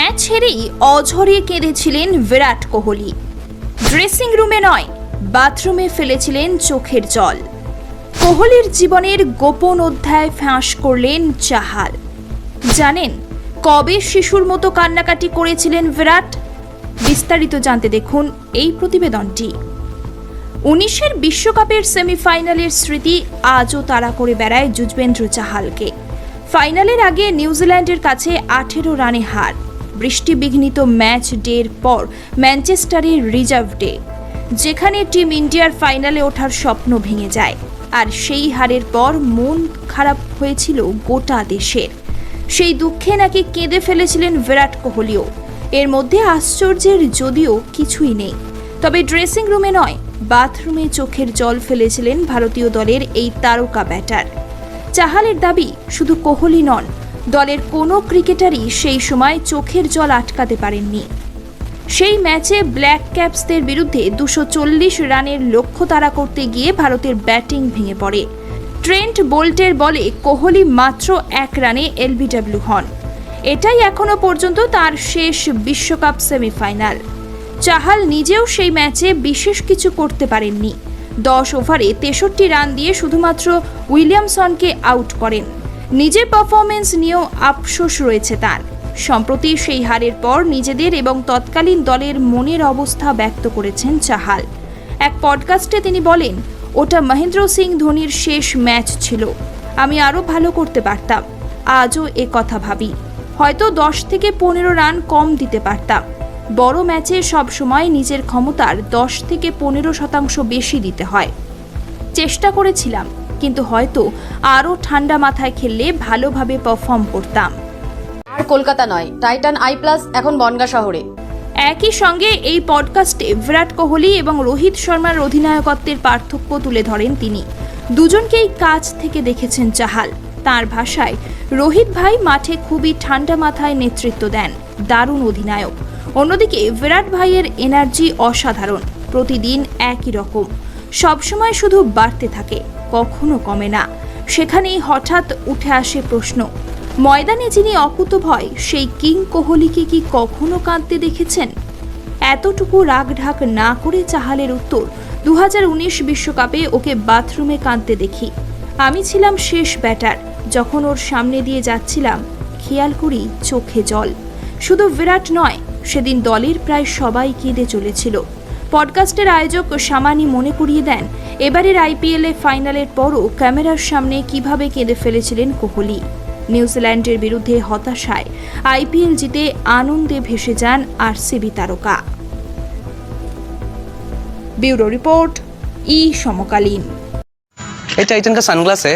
Match হেরেই অঝরে কেঁদেছিলেন Virat Kohli. Dressing রুমে নয়, বাথরুমে ফেলেছিলেন চোখের জল। কোহলির জীবনের গোপন অধ্যায় ফাঁস করলেন চাহাল। জানেন, কবে শিশুর মতো কান্নাকাটি করেছিলেন বিরাট? বিস্তারিত জানতে দেখুন এই প্রতিবেদনটি। উনিশের বিশ্বকাপের সেমিফাইনালের স্মৃতি আজও তাড়া করে বেড়ায় যুজবেন্দ্র চাহালকে। ফাইনালের আগে নিউজিল্যান্ডের কাছে আঠেরো রানে হার। বৃষ্টিবিঘ্নিত ম্যাচ ডের পর ম্যানচেস্টারের রিজার্ভ ডে, যেখানে টিম ইন্ডিয়ার ফাইনালে ওঠার স্বপ্ন ভেঙে যায়। আর সেই হারের পর মন খারাপ হয়েছিল গোটা দেশের। সেই দুঃখে নাকি কেঁদে ফেলেছিলেন বিরাট কোহলিও। এর মধ্যে আশ্চর্যের যদিও কিছুই নেই। তবে ড্রেসিং রুমে নয়, বাথরুমে চোখের জল ফেলেছিলেন ভারতীয় দলের এই তারকা ব্যাটার। চাহালের দাবি শুধু কোহলি নন দলের কোনো ক্রিকেটারই সেই সময় চোখের জল আটকাতে পারেননি। সেই ম্যাচে ব্ল্যাক ক্যাপসদের বিরুদ্ধে দুশো চল্লিশ রানের লক্ষ্য তাড়া করতে গিয়ে ভারতের ব্যাটিং ভেঙে পড়ে। ট্রেন্ট বোল্টের বলে কোহলি মাত্র এক রানে এলবিডব্লিউ হন। এটাই এখনও পর্যন্ত তার শেষ বিশ্বকাপ সেমিফাইনাল। চাহাল নিজেও সেই ম্যাচে বিশেষ কিছু করতে পারেননি। দশ ওভারে তেষট্টি রান দিয়ে শুধুমাত্র উইলিয়ামসনকে আউট করেন। নিজের পারফরমেন্স নিয়েও আফসোস রয়েছে তার। সম্প্রতি সেই হারের পর নিজেদের এবং তৎকালীন দলের মনের অবস্থা ব্যক্ত করেছেন চাহাল। এক পডকাস্টে তিনি বলেন, ওটা মহেন্দ্র সিং ধোনির শেষ ম্যাচ ছিল। আমি আরও ভালো করতে পারতাম। আজও এ কথা ভাবি। হয়তো দশ থেকে পনেরো রান কম দিতে পারতাম। বড় ম্যাচে সবসময় নিজের ক্ষমতার দশ থেকে পনেরো শতাংশ বেশি দিতে হয়। চেষ্টা করেছিলাম। কিন্তু হয়তো আরও ঠান্ডা মাথায় খেললে ভালোভাবে পারফর্ম করতাম। আর কলকাতা নয় টাইটান আই প্লাস এখন বনগা শহরে। একই সঙ্গে এই পডকাস্টে বিরাট কোহলি এবং রোহিত শর্মার অধিনায়কত্বের পার্থক্য তুলে ধরেন তিনি। দুজনকেই কাছ থেকে দেখেছেন চাহাল। তার ভাষায় রোহিত ভাই মাঠে খুবই ঠান্ডা মাথায় নেতৃত্ব দেন দারুণ অধিনায়ক। অন্যদিকে বিরাট ভাইয়ের এনার্জি অসাধারণ। প্রতিদিন একই রকম। সবসময় শুধু বাড়তে থাকে, কখনো কমে না। সেখানেই হঠাৎ উঠে আসে প্রশ্ন, ময়দানে যিনি অকুতভয়, সেই কিং কোহলিকে কি কখনো কাঁদতে দেখেছেন? এতটুকু রাগঢাক না করে চাহালের উত্তর দু বিশ্বকাপে ওকে বাথরুমে কাঁদতে দেখি। আমি ছিলাম শেষ ব্যাটার, যখন ওর সামনে দিয়ে যাচ্ছিলাম, খেয়াল করি চোখে জল। শুধু বিরাট নয়, সেদিন দলের প্রায় সবাই কেঁদে চলেছিল। পডকাস্টের আয়োজক সামানি মনে করিয়ে দেন এবারের আইপিএলে ফাইনালের পরও ক্যামেরার সামনে কিভাবে কেঁদে ফেলেছিলেন কোহলি নিউজিল্যান্ডের বিরুদ্ধে হতাশায় আইপিএল জিতে আনন্দে ভেসে যান আরসিবি তারকা ব্যুরো রিপোর্ট ই সমকালীন ये टाइटन का सनग्लास है